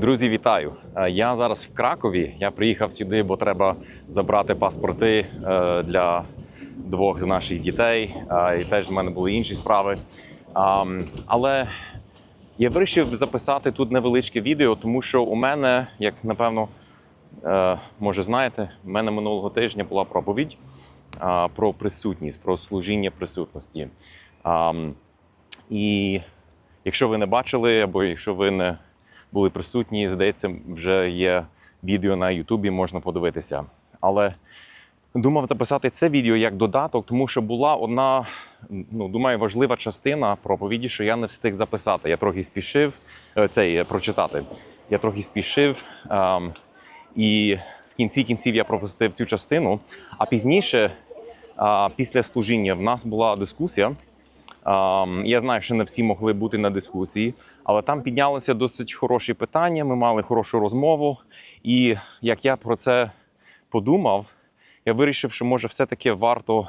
Друзі, вітаю! Е, Я зараз в Кракові. Я приїхав сюди, бо треба забрати паспорти е, для двох з наших дітей. Е, І теж в мене були інші справи. Але я вирішив записати тут невеличке відео, тому що у мене, як напевно, може знаєте, в мене минулого тижня була проповідь про присутність, про служіння присутності. І якщо ви не бачили, або якщо ви не були присутні, здається, вже є відео на Ютубі, можна подивитися. Але думав записати це відео як додаток, тому що була одна, ну думаю, важлива частина проповіді, що я не встиг записати. Я трохи спішив е, цей е, прочитати. Я трохи спішив. ем, і в кінці кінців я пропустив цю частину. А пізніше, а, після служіння, в нас була дискусія. Я знаю, що не всі могли бути на дискусії, але там піднялися досить хороші питання. Ми мали хорошу розмову. І як я про це подумав, я вирішив, що може все-таки варто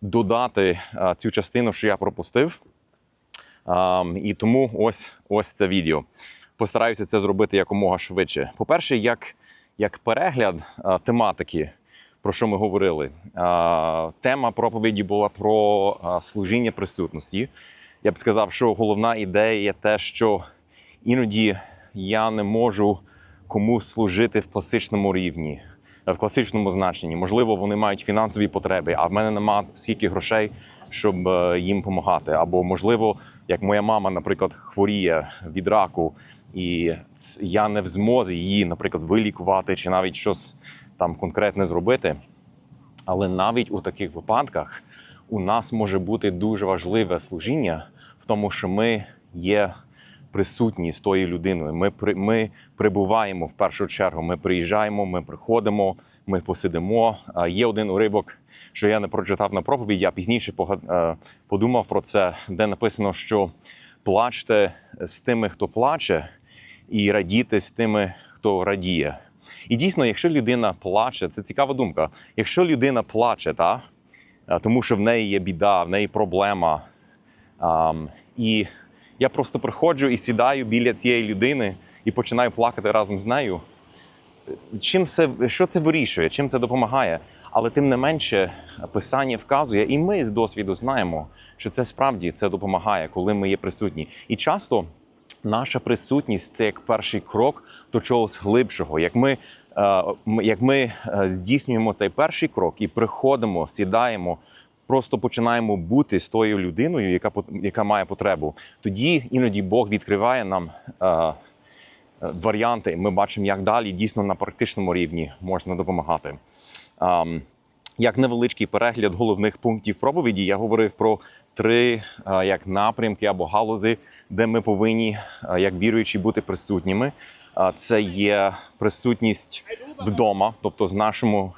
додати цю частину, що я пропустив. І тому ось, ось це відео. Постараюся це зробити якомога швидше. По-перше, як, як перегляд тематики, про що ми говорили. Тема проповіді була про служіння присутності. Я б сказав, що головна ідея є те, що іноді я не можу комусь служити в класичному рівні, в класичному значенні. Можливо, вони мають фінансові потреби, а в мене нема стільки грошей, щоб е, їм допомагати. Або, можливо, як моя мама, наприклад, хворіє від раку, і я не в змозі її, наприклад, вилікувати чи навіть щось там конкретне зробити. Але навіть у таких випадках у нас може бути дуже важливе служіння в тому, що ми є присутні з тою людиною. Ми, ми прибуваємо в першу чергу. Ми приїжджаємо, ми приходимо, ми посидимо. Є один уривок, що я не прочитав на проповіді, я пізніше е, подумав про це, де написано, що плачте з тими, хто плаче, і радійте з тими, хто радіє. І дійсно, якщо людина плаче, це цікава думка. Якщо людина плаче, та, тому що в неї є біда, в неї проблема. ам, і я просто приходжу і сідаю біля цієї людини і починаю плакати разом з нею. Чим це, що це вирішує, чим це допомагає? Але тим не менше, писання вказує, і ми з досвіду знаємо, що це справді це допомагає, коли ми є присутні. І часто наша присутність це як перший крок до чогось глибшого. Як ми, е, як ми е, здійснюємо цей перший крок і приходимо, сідаємо, просто починаємо бути з тою людиною, яка яка має потребу, тоді іноді Бог відкриває нам. е, Варіанти, ми бачимо, як далі дійсно на практичному рівні можна допомагати. Як невеличкий перегляд головних пунктів проповіді, я говорив про три як напрямки або галузи, де ми повинні, як віруючі, бути присутніми. Це є присутність вдома, тобто з нашому,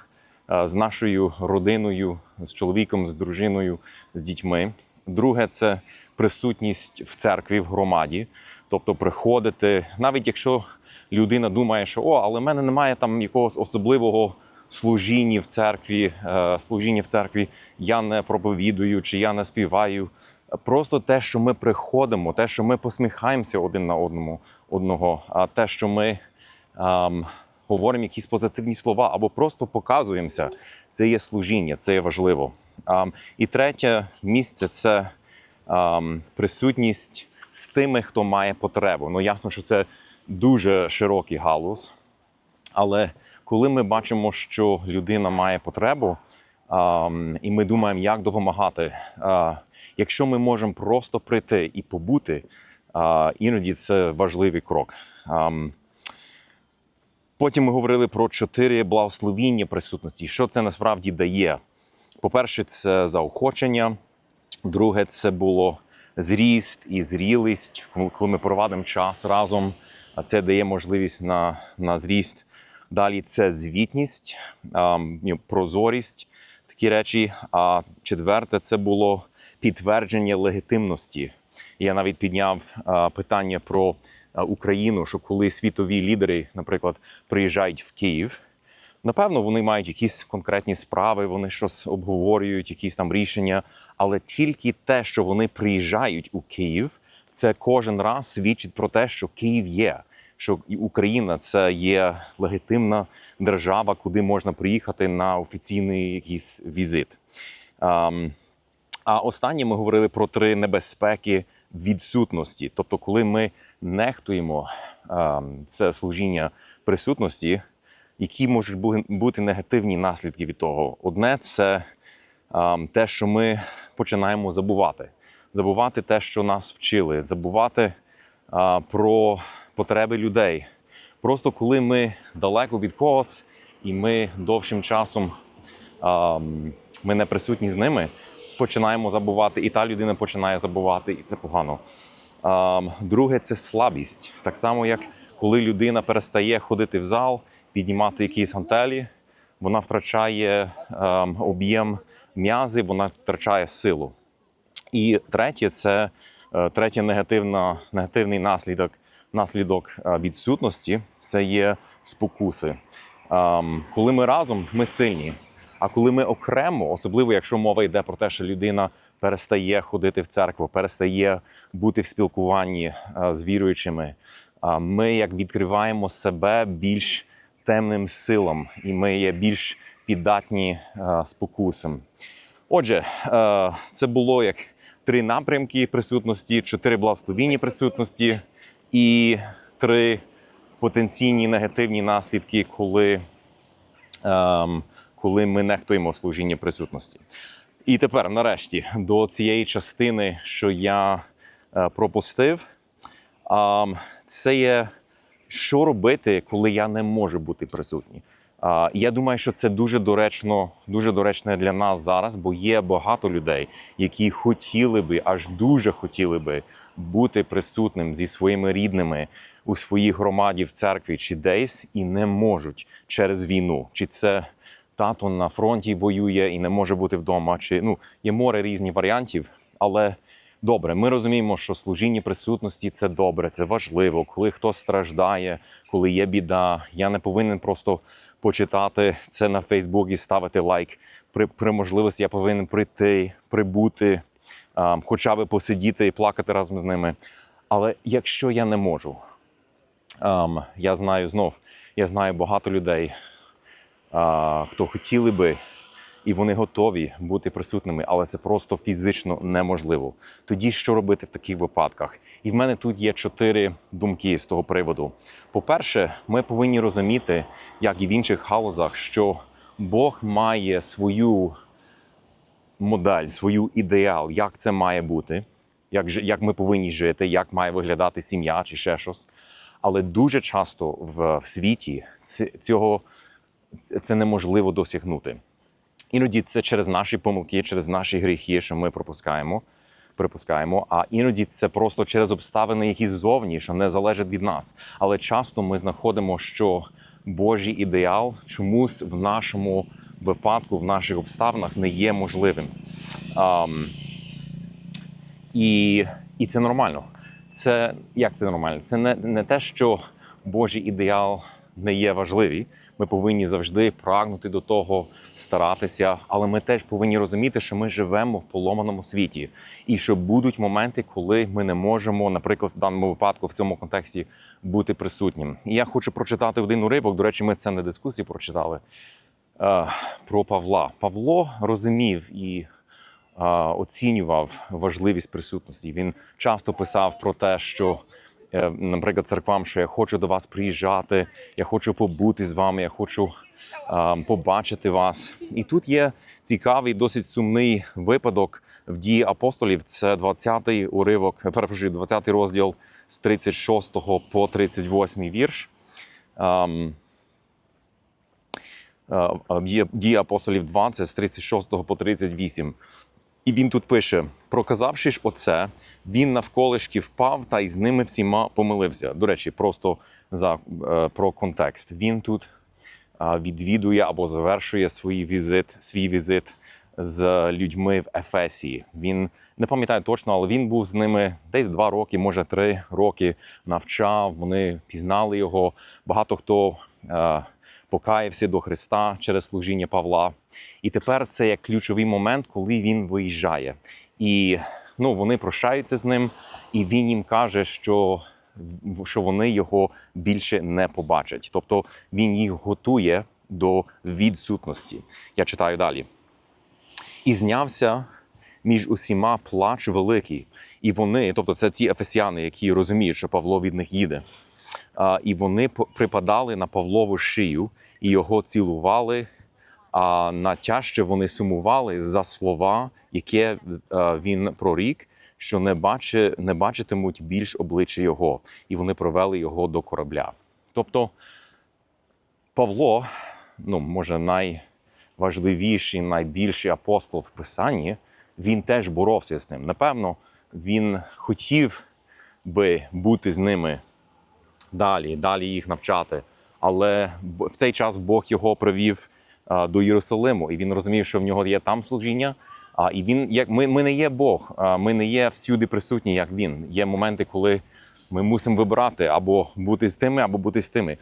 з нашою родиною, з чоловіком, з дружиною, з дітьми. Друге це присутність в церкві, в громаді, тобто приходити, навіть якщо людина думає, що о, але в мене немає там якогось особливого служіння в церкві, е, служіння в церкві, я не проповідую чи я не співаю. Просто те, що ми приходимо, те, що ми посміхаємося один на одному одного, а те, що ми ем, говоримо якісь позитивні слова або просто показуємося, це є служіння, це є важливо. Ем, і третє місце це ем, присутність з тими, хто має потребу. Ну ясно, що це дуже широкий галузь. Але коли ми бачимо, що людина має потребу, і ми думаємо, як допомагати, якщо ми можемо просто прийти і побути, іноді це важливий крок. Потім ми говорили про чотири благословіння присутності. Що це насправді дає? По-перше, це заохочення. Друге, це було зріст і зрілість, коли ми проводимо час разом. А це дає можливість на, на зріст. Далі це звітність, ну, прозорість, такі речі. А четверте це було підтвердження легітимності. Я навіть підняв питання про Україну, що коли світові лідери, наприклад, приїжджають в Київ, напевно, вони мають якісь конкретні справи, вони щось обговорюють, якісь там рішення. Але тільки те, що вони приїжджають у Київ, це кожен раз свідчить про те, що Київ є. Що Україна це є легітимна держава, куди можна приїхати на офіційний якийсь візит. Ам, а останнє ми говорили про три небезпеки відсутності. Тобто, коли ми нехтуємо ам, це служіння присутності, які можуть бути негативні наслідки від того. Одне це ам, те, що ми починаємо забувати. Забувати те, що нас вчили, забувати про потреби людей. Просто коли ми далеко від когось і ми довшим часом ми не присутні з ними, починаємо забувати, і та людина починає забувати, і це погано. Друге це слабість. Так само, як коли людина перестає ходити в зал, піднімати якісь гантелі, вона втрачає об'єм м'язи, вона втрачає силу. І третє це третє негативна, негативний наслідок, наслідок е, відсутності це є спокуси. Ем, коли ми разом, ми сильні. А коли ми окремо, особливо якщо мова йде про те, що людина перестає ходити в церкву, перестає бути в спілкуванні е, з віруючими, ми як відкриваємо себе більш темним силам, і ми є більш піддатні е, спокусам. Отже, е, це було як три напрямки присутності, чотири благословінні присутності і три потенційні негативні наслідки, коли, ем, коли ми нехтуємо служіння присутності. І тепер, нарешті, до цієї частини, що я е, пропустив, ем, це є що робити, коли я не можу бути присутній. Я думаю, що це дуже доречно, дуже доречне для нас зараз, бо є багато людей, які хотіли би, аж дуже хотіли би бути присутним зі своїми рідними у своїй громаді в церкві чи десь і не можуть через війну. Чи це тато на фронті воює і не може бути вдома, чи ну є море різних варіантів, але. Добре, ми розуміємо, що служіння присутності це добре, це важливо. Коли хтось страждає, коли є біда, я не повинен просто почитати це на Фейсбук і ставити лайк. При, при можливості я повинен прийти, прибути, а, хоча б посидіти і плакати разом з ними. Але якщо я не можу, ам, я знаю знов, я знаю багато людей, а, хто хотіли би і вони готові бути присутніми, але це просто фізично неможливо. Тоді що робити в таких випадках? І в мене тут є чотири думки з того приводу. По-перше, ми повинні розуміти, як і в інших галузах, що Бог має свою модель, свою ідеал, як це має бути, як, як ми повинні жити, як має виглядати сім'я чи ще щось. Але дуже часто в, в світі цього це неможливо досягнути. Іноді це через наші помилки, через наші гріхи, що ми пропускаємо, припускаємо. А іноді це просто через обставини, які ззовні, що не залежать від нас. Але часто ми знаходимо, що Божий ідеал чомусь в нашому випадку, в наших обставинах не є можливим. Ам, і, і це нормально. Це як це нормально? Це не, не те, що Божий ідеал не є важливий. Ми повинні завжди прагнути до того, старатися, але ми теж повинні розуміти, що ми живемо в поломаному світі, і що будуть моменти, коли ми не можемо, наприклад, в даному випадку в цьому контексті бути присутнім. І я хочу прочитати один уривок. До речі, ми це на дискусії прочитали е, про Павла. Павло розумів і е, оцінював важливість присутності. Він часто писав про те, що, наприклад, церквам, що я хочу до вас приїжджати, я хочу побути з вами, я хочу е, побачити вас. І тут є цікавий, досить сумний випадок в дії апостолів. Це 20-й уривок, е, перепрошую, 20-й розділ з 36 по 38 вірш. Ем, е, Дії- Дії апостолів 20 з 36 по 38. І він тут пише: проказавши ж оце, він навколишки впав та й з ними всіма помилився. До речі, просто за, е, про контекст. Він тут відвідує або завершує свій візит, свій візит з людьми в Ефесії. Він не пам'ятаю точно, але він був з ними десь два роки, може три роки навчав. Вони пізнали його. Багато хто е, покаявся до Христа через служіння Павла. І тепер це як ключовий момент, коли він виїжджає. І ну, вони прощаються з ним, і він їм каже, що що вони його більше не побачать. Тобто він їх готує до відсутності. Я читаю далі. І знявся між усіма плач великий. І вони, тобто це ті ефесяни, які розуміють, що Павло від них їде. І вони припадали на Павлову шию і його цілували. А натяжче вони сумували за слова, яке він прорік, що не, бачи, не бачитимуть більш обличчя його, і вони провели його до корабля. Тобто Павло, ну може, найважливіший, найбільший апостол в Писанні, він теж боровся з ним. Напевно, він хотів би бути з ними далі, далі їх навчати. Але в цей час Бог його привів до Єрусалиму, і він розумів, що в нього є там служіння. А і він як ми, ми не є Бог, ми не є всюди присутні, як він. Є моменти, коли ми мусимо вибирати або бути з тими, або бути з тими.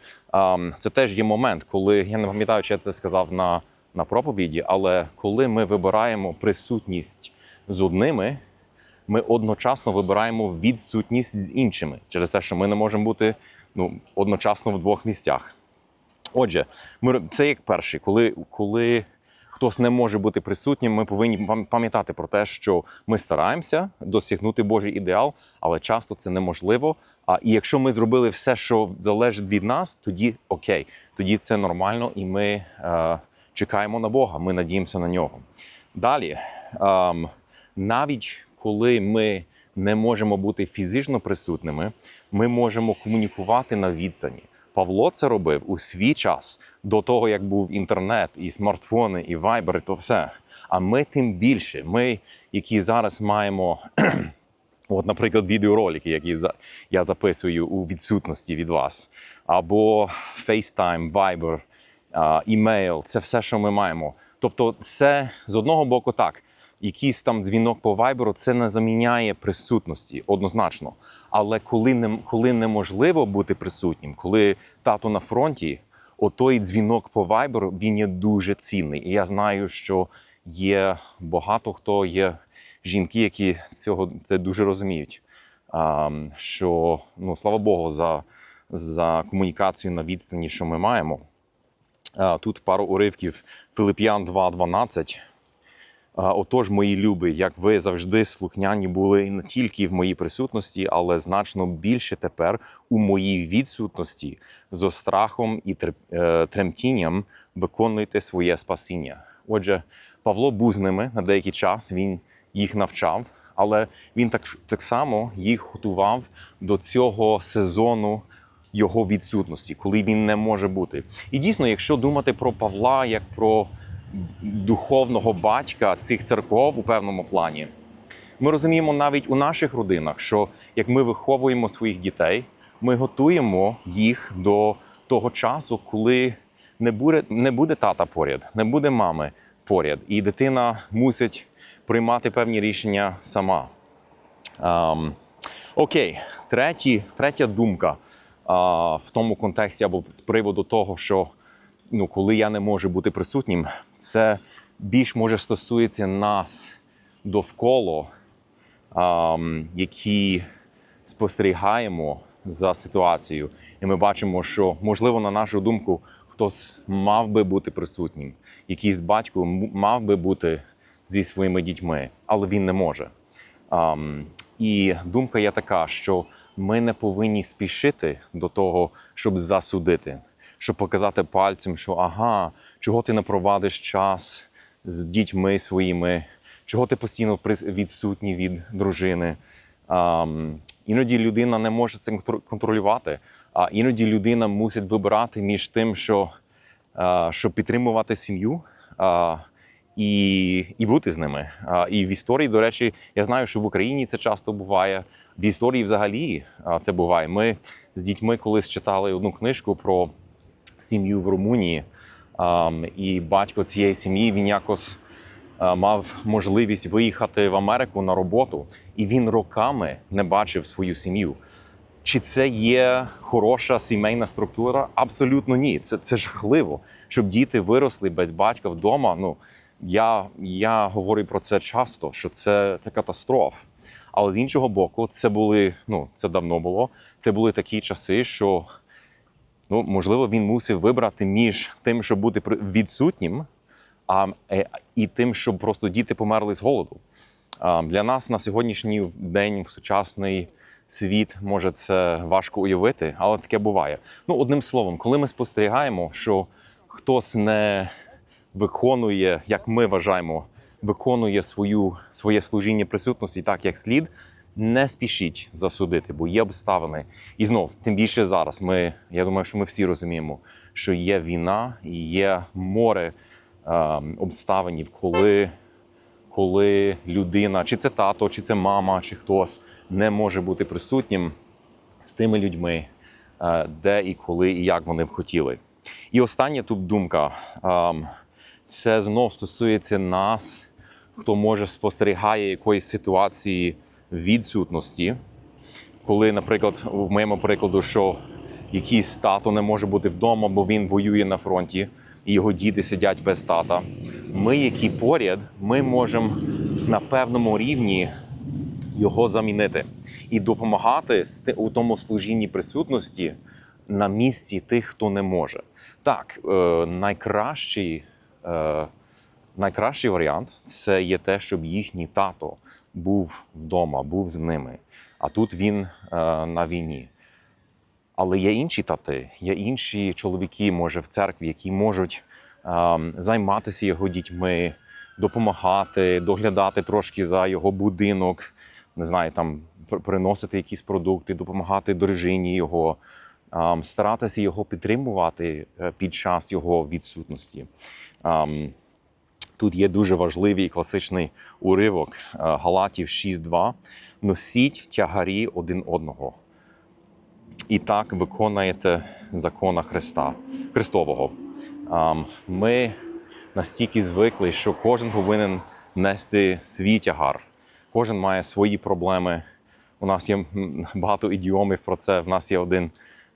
Це теж є момент, коли я не пам'ятаю, чи я це сказав на, на проповіді, але коли ми вибираємо присутність з одними, ми одночасно вибираємо відсутність з іншими через те, що ми не можемо бути ну, одночасно в двох місцях. Отже, ми, це як перший, коли, коли хтось не може бути присутнім, ми повинні пам'ятати про те, що ми стараємося досягнути Божий ідеал, але часто це неможливо. А і якщо ми зробили все, що залежить від нас, тоді окей, тоді це нормально, і ми е, чекаємо на Бога, ми надіємося на нього. Далі, ем, навіть коли ми не можемо бути фізично присутними, ми можемо комунікувати на відстані. Павло це робив у свій час до того, як був інтернет, і смартфони, і вайбер, і то все. А ми тим більше, ми, які зараз маємо, от, наприклад, відеоролики, які я записую у відсутності від вас, або FaceTime, Viber, імейл, це все, що ми маємо. Тобто, це з одного боку так. Якийсь там дзвінок по вайберу це не заміняє присутності однозначно. Але коли не, коли неможливо бути присутнім, коли тато на фронті, отой дзвінок по вайберу він є дуже цінний. І я знаю, що є багато хто є жінки, які цього це дуже розуміють. А, що ну слава Богу, за, за комунікацію на відстані, що ми маємо. А, Тут пару уривків Филип'ян 2.12. Отож, мої любі, як ви завжди слухняні були не тільки в моїй присутності, але значно більше тепер у моїй відсутності зо страхом і е, тремтінням виконуйте своє спасіння. Отже, Павло був з ними на деякий час, він їх навчав, але він так, так само їх готував до цього сезону його відсутності, коли він не може бути. І дійсно, якщо думати про Павла як про духовного батька цих церков у певному плані. Ми розуміємо навіть у наших родинах, що як ми виховуємо своїх дітей, ми готуємо їх до того часу, коли не буде, не буде тата поряд, не буде мами поряд, і дитина мусить приймати певні рішення сама. Ем, окей, Треті, третя думка а, в тому контексті або з приводу того, що ну, коли я не можу бути присутнім, це більш може стосується нас довкола, які спостерігаємо за ситуацією, і ми бачимо, що можливо, на нашу думку, хтось мав би бути присутнім, якийсь батько мав би бути зі своїми дітьми, але він не може. Ам, і думка є така, що ми не повинні спішити до того, щоб засудити, щоб показати пальцем, що ага, чого ти не провадиш час з дітьми своїми, чого ти постійно відсутній від дружини. Ам, іноді людина не може це контролювати, а іноді людина мусить вибирати між тим, що, а, щоб підтримувати сім'ю. а, і, і бути з ними. А, І в історії, до речі, я знаю, що в Україні це часто буває. В історії взагалі а, це буває. Ми з дітьми колись читали одну книжку про сім'ю в Румунії. І батько цієї сім'ї він якось мав можливість виїхати в Америку на роботу, і він роками не бачив свою сім'ю. Чи це є хороша сімейна структура? Абсолютно ні. Це, це жахливо, щоб діти виросли без батька вдома. Ну я, я говорю про це часто, що це, це катастрофа. Але з іншого боку, це були, ну, це давно було. Це були такі часи, що ну, можливо, він мусив вибрати між тим, щоб бути відсутнім, а, е, і тим, щоб просто діти померли з голоду. А, Для нас на сьогоднішній день в сучасний світ може це важко уявити, але таке буває. Ну, одним словом, коли ми спостерігаємо, що хтось не виконує, як ми вважаємо, виконує свою, своє служіння присутності так, як слід, не спішіть засудити, бо є обставини. І знов, тим більше зараз. Ми, я думаю, що ми всі розуміємо, що є війна і є море е, обставинів, коли коли людина, чи це тато, чи це мама, чи хтось не може бути присутнім з тими людьми, е, де і коли, і як вони б хотіли. І остання тут думка: ем, це знов стосується нас, хто може спостерігає якоїсь ситуації відсутності. Коли, наприклад, в моєму прикладу, що якийсь тато не може бути вдома, бо він воює на фронті, і його діти сидять без тата. Ми, які поряд, ми можемо на певному рівні його замінити і допомагати у тому служінні присутності на місці тих, хто не може. Так, е, найкращий, е, найкращий варіант це є те, щоб їхній тато був вдома, був з ними. А тут він е, на війні. Але є інші тати, є інші чоловіки, може, в церкві, які можуть ем, займатися його дітьми, допомагати, доглядати трошки за його будинок, не знаю, там приносити якісь продукти, допомагати дружині його, ем, старатися його підтримувати е, під час його відсутності. Тут є дуже важливий і класичний уривок е, Галатів 6.2. Носіть тягарі один одного. І так виконаєте закона Христа, Христового. Ми настільки звикли, що кожен повинен нести свій тягар. Кожен має свої проблеми. У нас є багато ідіомів про це. В нас є один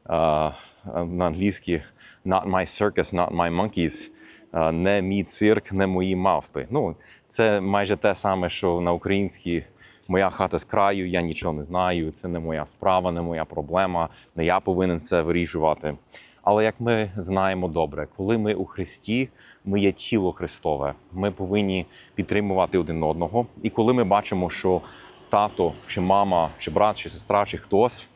а, на англійській not my circus, not my monkeys. Не мій цирк, не мої мавпи. Ну, це майже те саме, що на українській моя хата з краю, я нічого не знаю, це не моя справа, не моя проблема, не я повинен це вирішувати. Але як ми знаємо добре, коли ми у Христі, ми є тіло Христове. Ми повинні підтримувати один одного. І коли ми бачимо, що тато, чи мама, чи брат, чи сестра, чи хтось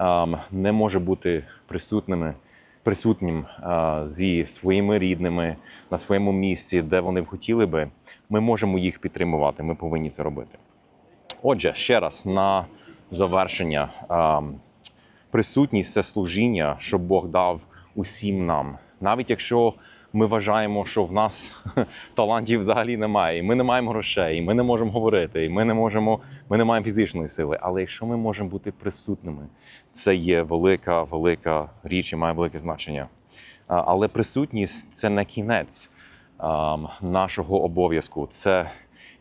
ем, не може бути присутними, присутнім е, зі своїми рідними на своєму місці, де вони б хотіли би, ми можемо їх підтримувати. Ми повинні це робити. Отже, ще раз на завершення. ем, Присутність це служіння, що Бог дав усім нам. Навіть якщо ми вважаємо, що в нас талантів взагалі немає, і ми не маємо грошей, і ми не можемо говорити, і ми не можемо, ми не маємо фізичної сили. Але якщо ми можемо бути присутними, це є велика, велика річ і має велике значення. Але присутність це не кінець нашого обов'язку. Це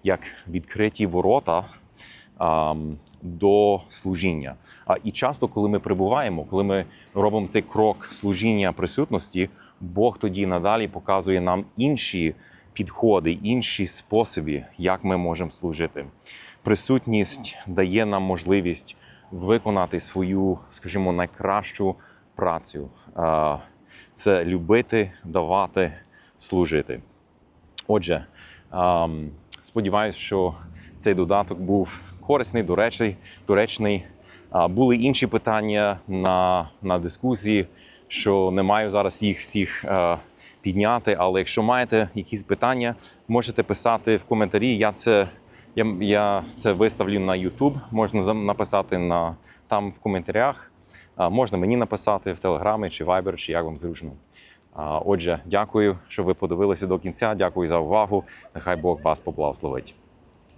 як відкриті ворота до служіння. А і часто, коли ми прибуваємо, коли ми робимо цей крок служіння присутності, Бог тоді надалі показує нам інші підходи, інші способи, як ми можемо служити. Присутність дає нам можливість виконати свою, скажімо, найкращу працю. Це любити, давати, служити. Отже, сподіваюся, що цей додаток був корисний, доречний. доречний. Були інші питання на, на дискусії, що не маю зараз їх всіх е, підняти. Але якщо маєте якісь питання, можете писати в коментарі. Я це, я, я це виставлю на YouTube. Можна написати на, там в коментарях. Можна мені написати в Телеграмі чи Viber, чи як вам зручно. Отже, дякую, що ви подивилися до кінця. Дякую за увагу. Нехай Бог вас поблагословить.